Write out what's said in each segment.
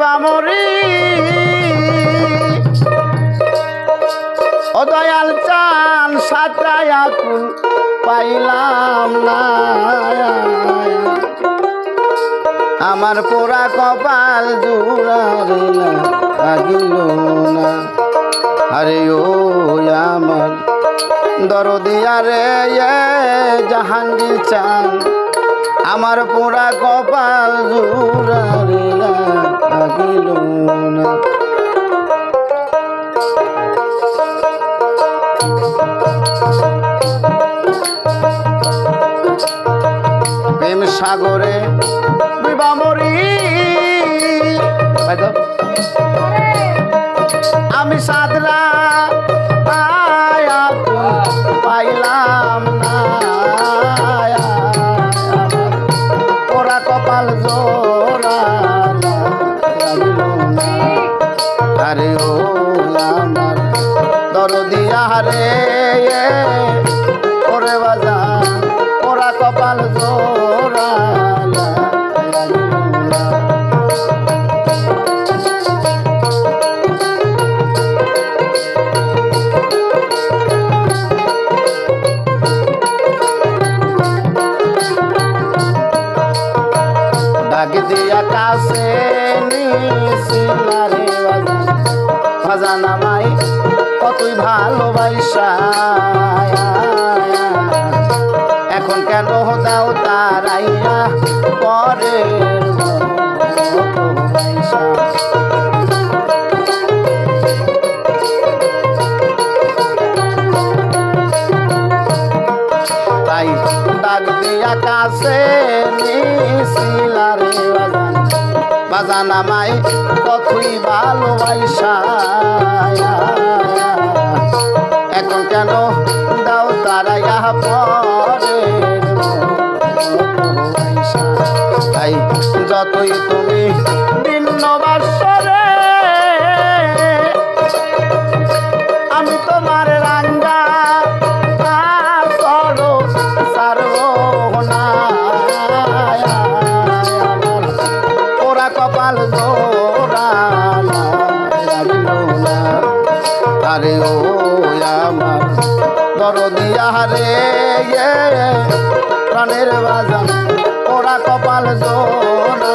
বামরি ও দয়াল চান সাতায় আকুল পাইলাম না। আমার পোড়া কপাল জুড়ারে লাগিল না। আরে ও আমার দরদিয়া রে জাহাঙ্গীর চান আমার পোড়া কপাল না। প্রেম সাগরে বিবামরি আমি সাদরা ডাক দিয়া কাছে নিছিলারে বাজান আমায় কতই ভালোবাসা এখন কেন দাও তারাইয়া পরে? দিয়া কাছে নিছিলারে বাজান। বাজান আমায় কতই ভালোবাসা এখন কেন দাও তারাইয়া পরে? রে প্রাণের বাজান ওরা কপাল জোড়া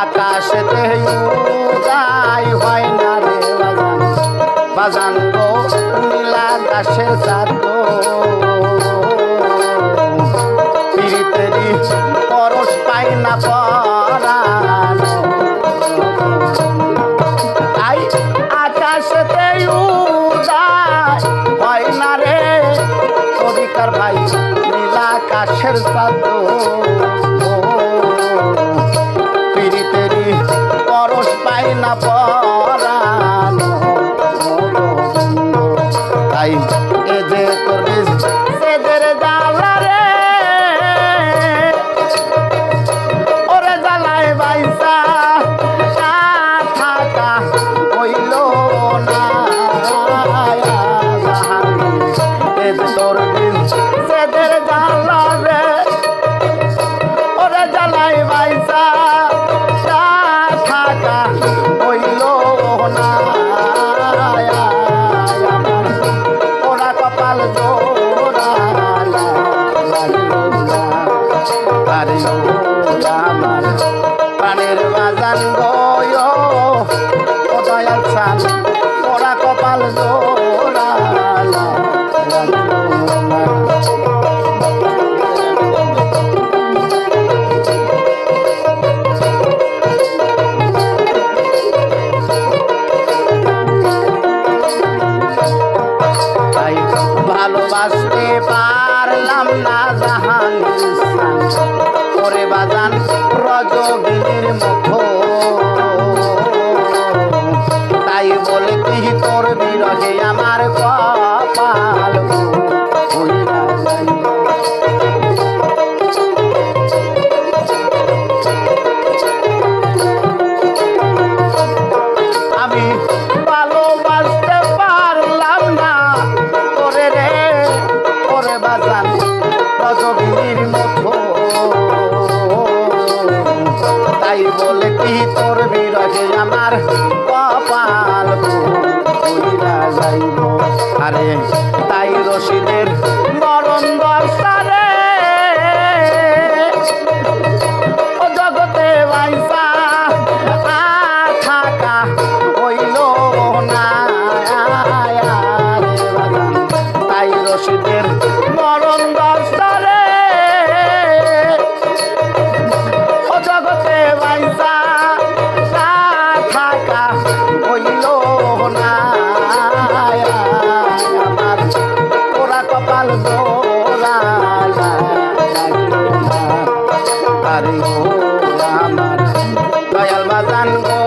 আকাশেতে নীলা কাশের আরে ও বাজান রজগিনীর মতো বিরহে আমার। আমার দয়াল বাজান গো।